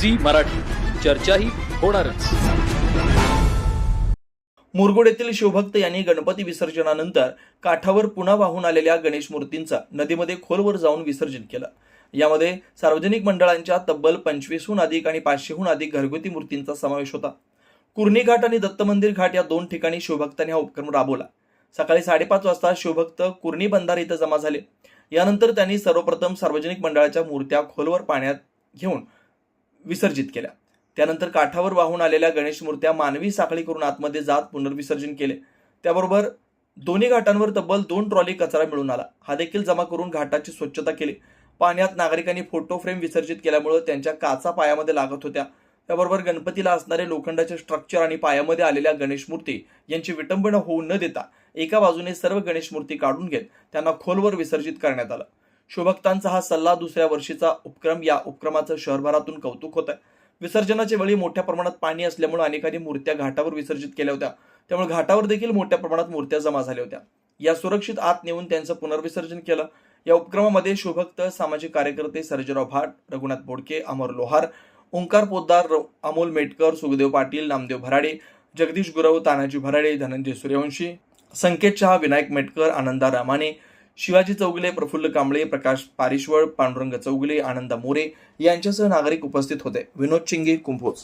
Zee Marathi. चर्चाही होणारच. मुरगुड येथील शिवभक्त यांनी गणपती विसर्जनानंतर काठावर पुन्हा वाहून आलेल्या गणेश मूर्तींचा नदीमध्ये खोलवर जाऊन विसर्जन केलं. यामध्ये सार्वजनिक मंडळांच्या तब्बल पंचवीसहून अधिक आणि पाचशेहून अधिक घरगुती मूर्तींचा समावेश होता. कुर्णी घाट आणि दत्त मंदिर घाट या दोन ठिकाणी शिवभक्तांनी हा उपक्रम राबवला. सकाळी साडेपाच वाजता शिवभक्त कुर्णी बंधार इथं जमा झाले. यानंतर त्यांनी सर्वप्रथम सार्वजनिक मंडळाच्या मूर्त्या खोलवर पाण्यात घेऊन विसर्जित केल्या. त्यानंतर काठावर वाहून आलेल्या गणेश मूर्त्या मानवी साखळी करून आतमध्ये जात पुनर्विसर्जन केले. त्याबरोबर दोन्ही घाटांवर तब्बल दोन ट्रॉली कचरा मिळून आला. हा देखील जमा करून घाटाची स्वच्छता केली. पाण्यात नागरिकांनी फोटो फ्रेम विसर्जित केल्यामुळे त्यांच्या काचा पायामध्ये लागत होत्या. त्याबरोबर गणपतीला असणारे लोखंडाचे स्ट्रक्चर आणि पायामध्ये आलेल्या गणेश मूर्ती यांची विटंबना होऊ न देता एका बाजूने सर्व गणेश मूर्ती काढून घेत त्यांना खोलवर विसर्जित करण्यात आलं. शिवभक्तांचा हा सल्ला दुसऱ्या वर्षीचा उपक्रम या उपक्रमाचं शहरभरातून कौतुक होत आहे विसर्जनाच्या वेळी मोठ्या प्रमाणात पाणी असल्यामुळे अनेकांनी मूर्त्या घाटावर विसर्जित केल्या होत्या. त्यामुळे घाटावर देखील मोठ्या प्रमाणात मूर्त्या जमा झाल्या होत्या. या सुरक्षित आत नेऊन त्यांचं पुनर्विसर्जन केलं. या उपक्रमामध्ये शिवभक्त सामाजिक कार्यकर्ते सर्जेराव भाट रघुनाथ बोडके अमर लोहार ओंकार पोद्दार र- अमोल मेटकर सुखदेव पाटील नामदेव भराडे जगदीश गुरव तानाजी भराडे धनंजय सूर्यवंशी संकेत शहा विनायक मेटकर आनंदा रामाने शिवाजी चौगुले प्रफुल्ल कांबळे प्रकाश पारिश्वळ पांडुरंग चौगुले आनंदा मोरे यांच्यासह नागरिक उपस्थित होते. विनोद चिंगे कुंभोज.